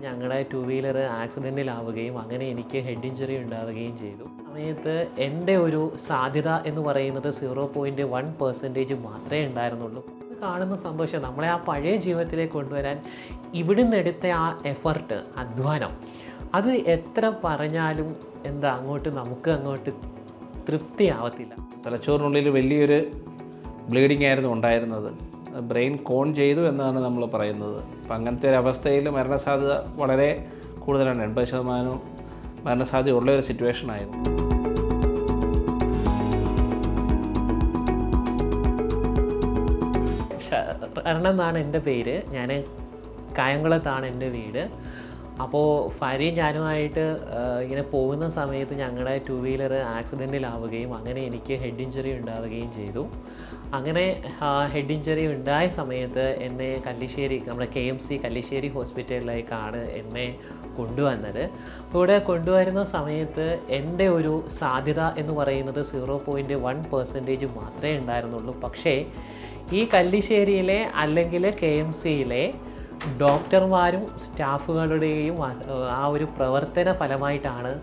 ഞങ്ങളുടെ two wheeler ആക്സിഡന്റിലാവുകയും അങ്ങനെ എനിക്ക് ഹെഡ് ഇഞ്ചുറി ഉണ്ടാവുകയും ചെയ്തു. സമയത്ത് എന്റെ ഒരു സാധ്യത എന്ന് പറയുന്നത് സീറോ പോയിന്റ് വൺ പെർസെന്റേജ് മാത്രമേ ഉണ്ടായിരുന്നുള്ളൂ. കാണുന്ന സന്തോഷം നമ്മളെ ആ പഴയ ജീവിതത്തിലേക്ക് കൊണ്ടുവരാൻ ഇവിടുന്ന് എടുത്ത ആ എഫർട്ട് അധ്വാനം അത് എത്ര പറഞ്ഞാലും എന്താ അങ്ങോട്ട് നമുക്ക് അങ്ങോട്ട് തൃപ്തിയാവത്തില്ല. തലച്ചോറിനുള്ളിൽ വലിയൊരു ബ്ലീഡിംഗ് ആയിരുന്നു ഉണ്ടായിരുന്നത്. ബ്രെയിൻ കോൺ ചെയ്തു എന്നാണ് നമ്മൾ പറയുന്നത്. അപ്പം അങ്ങനത്തെ ഒരു അവസ്ഥയിൽ മരണസാധ്യത വളരെ കൂടുതലാണ്. എൺപത് ശതമാനവും മരണസാധ്യത ഉള്ള ഒരു സിറ്റുവേഷൻ ആയിരുന്നു. ശരണം എന്നാണ് എന്റെ പേര്. ഞാൻ കായംകുളത്താണ് എന്റെ വീട്. അപ്പോൾ ഫരിയും ഞാനുമായിട്ട് ഇങ്ങനെ പോകുന്ന സമയത്ത് ഞങ്ങളുടെ ടു വീലർ ആക്സിഡന്റിലാവുകയും അങ്ങനെ എനിക്ക് ഹെഡ് ഇഞ്ചുറി ഉണ്ടാവുകയും ചെയ്തു. അങ്ങനെ ഹെഡ് ഇഞ്ചറി ഉണ്ടായ സമയത്ത് എന്നെ കല്ലിശ്ശേരി നമ്മുടെ കെ എം സി കല്ലിശ്ശേരി ഹോസ്പിറ്റലിലേക്കാണ് എന്നെ കൊണ്ടുവന്നത്. അപ്പോൾ ഇവിടെ കൊണ്ടുവരുന്ന സമയത്ത് എന്റെ ഒരു സാധ്യത എന്ന് പറയുന്നത് സീറോ പോയിന്റ് വൺ പെർസെന്റേജ് മാത്രമേ ഉണ്ടായിരുന്നുള്ളൂ. പക്ഷേ ഈ കല്ലിശ്ശേരിയിലെ അല്ലെങ്കിൽ കെ എം സിയിലെ ഡോക്ടർമാരും സ്റ്റാഫുകളുടെയും ആ- ആ ഒരു പ്രവർത്തന ഫലമായിട്ടാണ്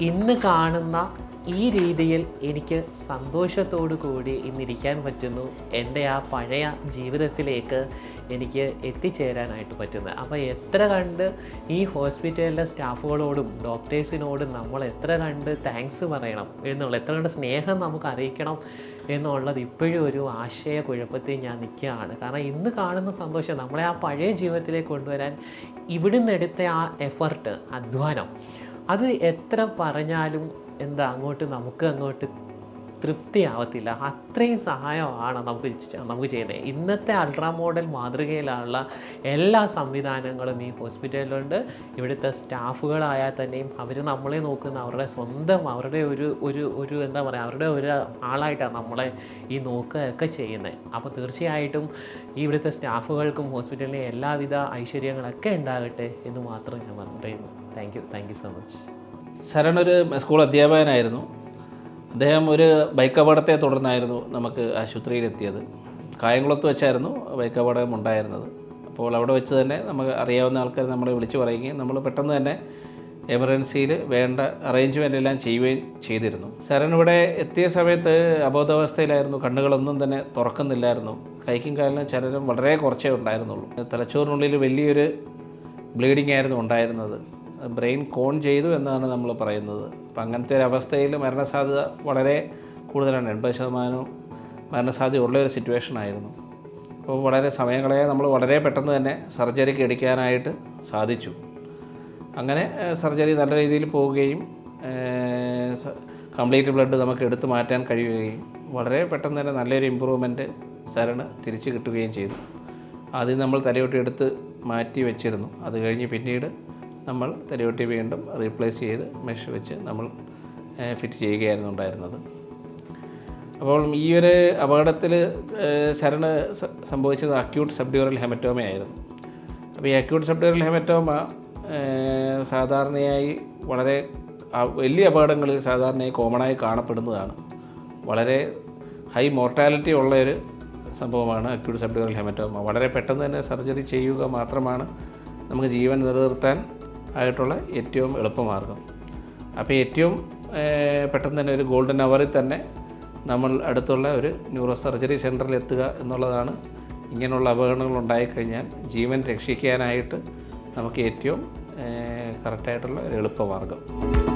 ഇന്ന് കാണുന്ന ഈ രീതിയിൽ എനിക്ക് സന്തോഷത്തോടു കൂടി ഇന്നിരിക്കാൻ പറ്റുന്നു. എന്റെ ആ പഴയ ജീവിതത്തിലേക്ക് എനിക്ക് എത്തിച്ചേരാനായിട്ട് പറ്റുന്നത് അപ്പോൾ എത്ര കണ്ട് ഈ ഹോസ്പിറ്റലിലെ സ്റ്റാഫുകളോടും ഡോക്ടേഴ്സിനോടും നമ്മൾ എത്ര കണ്ട് താങ്ക്സ് പറയണം എന്നുള്ള എത്ര കണ്ട് സ്നേഹം നമുക്ക് അറിയിക്കണം എന്നുള്ളത് ഇപ്പോഴും ഒരു ആശയക്കുഴപ്പത്തിൽ ഞാൻ നിൽക്കുകയാണ്. കാരണം ഇന്ന് കാണുന്ന സന്തോഷം നമ്മളെ ആ പഴയ ജീവിതത്തിലേക്ക് കൊണ്ടുവരാൻ ഇവിടുന്ന് എടുത്ത ആ എഫർട്ട് അധ്വാനം അത് എത്ര പറഞ്ഞാലും എന്താ അങ്ങോട്ട് നമുക്ക് അങ്ങോട്ട് തൃപ്തിയാവത്തില്ല. അത്രയും സഹായമാണ് നമുക്ക് നമുക്ക് ചെയ്യുന്നത്. ഇന്നത്തെ അൾട്രാ മോഡൽ മാതൃകയിലുള്ള എല്ലാ സംവിധാനങ്ങളും ഈ ഹോസ്പിറ്റലിലുണ്ട്. ഇവിടുത്തെ സ്റ്റാഫുകളായാൽ തന്നെയും അവർ നമ്മളെ നോക്കുന്ന അവരുടെ സ്വന്തം അവരുടെ ഒരു ഒരു ഒരു എന്താ പറയുക അവരുടെ ഒരു ആളായിട്ടാണ് നമ്മളെ ഈ നോക്കുകയൊക്കെ ചെയ്യുന്നത്. അപ്പോൾ തീർച്ചയായിട്ടും ഈ ഇവിടുത്തെ സ്റ്റാഫുകൾക്കും ഹോസ്പിറ്റലിലെ എല്ലാവിധ ഐശ്വര്യങ്ങളൊക്കെ ഉണ്ടാകട്ടെ എന്ന് മാത്രം ഞാൻ പറയുന്നു. Thank you. Thank you so much. Sharan ഒരു സ്കൂൾ അധ്യാപകനായിരുന്നു. അദ്ദേഹം ഒരു ബൈക്ക് അപകടത്തെ തുടർന്നായിരുന്നു നമുക്ക് ആശുപത്രിയിലെത്തിയത്. കായംകുളത്ത് വെച്ചായിരുന്നു ബൈക്ക് അപകടം ഉണ്ടായിരുന്നത്. അപ്പോൾ അവിടെ വെച്ച് തന്നെ നമുക്ക് അറിയാവുന്ന ആൾക്കാർ നമ്മളെ വിളിച്ചു പറയുകയും നമ്മൾ പെട്ടെന്ന് തന്നെ എമർജൻസിയിൽ വേണ്ട അറേഞ്ച്മെന്റ് എല്ലാം ചെയ്യുകയും ചെയ്തിരുന്നു. ശരൺ ഇവിടെ എത്തിയ സമയത്ത് അബോധാവസ്ഥയിലായിരുന്നു. കണ്ണുകളൊന്നും തന്നെ തുറക്കുന്നില്ലായിരുന്നു. കൈക്കും കാലിനും ചലനം വളരെ കുറച്ചേ ഉണ്ടായിരുന്നുള്ളൂ. തലച്ചോറിനുള്ളിൽ വലിയൊരു ബ്ലീഡിംഗ് ആയിരുന്നു ഉണ്ടായിരുന്നത്. ബ്രെയിൻ കോൺ ചെയ്തു എന്നാണ് നമ്മൾ പറയുന്നത്. അപ്പം അങ്ങനത്തെ ഒരു അവസ്ഥയിൽ മരണസാധ്യത വളരെ കൂടുതലാണ്. എൺപത് ശതമാനം മരണസാധ്യത ഉള്ള ഒരു സിറ്റുവേഷൻ ആയിരുന്നു. അപ്പോൾ വളരെ സമയങ്ങളെ നമ്മൾ വളരെ പെട്ടെന്ന് തന്നെ സർജറിക്ക് എടുക്കാനായിട്ട് സാധിച്ചു. അങ്ങനെ സർജറി നല്ല രീതിയിൽ പോവുകയും കംപ്ലീറ്റ് ബ്ലഡ് നമുക്ക് എടുത്തു മാറ്റാൻ കഴിയുകയും വളരെ പെട്ടെന്ന് തന്നെ നല്ലൊരു ഇമ്പ്രൂവ്മെന്റ് സരണ് തിരിച്ചു കിട്ടുകയും ചെയ്തു. ആദ്യം നമ്മൾ തലയോട്ടി എടുത്ത് മാറ്റി വെച്ചിരുന്നു. അത് കഴിഞ്ഞ് പിന്നീട് നമ്മൾ തലയൊട്ടി വീണ്ടും റീപ്ലേസ് ചെയ്ത് മെഷ് വെച്ച് നമ്മൾ ഫിറ്റ് ചെയ്യുകയായിരുന്നു ഉണ്ടായിരുന്നത്. അപ്പോൾ ഈ ഒരു അപകടത്തിൽ ശരണ് സംഭവിച്ചത് അക്യൂട്ട് സബ്ഡ്യൂറൽ ഹെമറ്റോമ ആയിരുന്നു. അപ്പോൾ ഈ അക്യൂട്ട് സബ്ഡ്യൂറൽ ഹെമറ്റോമ സാധാരണയായി വളരെ വലിയ അപകടങ്ങളിൽ സാധാരണയായി കോമണായി കാണപ്പെടുന്നതാണ്. വളരെ ഹൈ മോർട്ടാലിറ്റി ഉള്ള ഒരു സംഭവമാണ് അക്യൂട്ട് സബ്ഡ്യൂറൽ ഹെമറ്റോമ വളരെ പെട്ടെന്ന് തന്നെ സർജറി ചെയ്യുക മാത്രമാണ് നമുക്ക് ജീവൻ നിലനിർത്താൻ ആയിട്ടുള്ള ഏറ്റവും എളുപ്പമാർഗം അപ്പോൾ ഏറ്റവും പെട്ടെന്ന് തന്നെ ഒരു ഗോൾഡൻ അവറിൽ തന്നെ നമ്മൾ അടുത്തുള്ള ഒരു ന്യൂറോ സർജറി സെന്ററിൽ എത്തുക എന്നുള്ളതാണ് ഇങ്ങനെയുള്ള അപകടങ്ങൾ ഉണ്ടായിക്കഴിഞ്ഞാൽ ജീവൻ രക്ഷിക്കാനായിട്ട് നമുക്ക് ഏറ്റവും കറക്റ്റായിട്ടുള്ള ഒരു എളുപ്പമാർഗം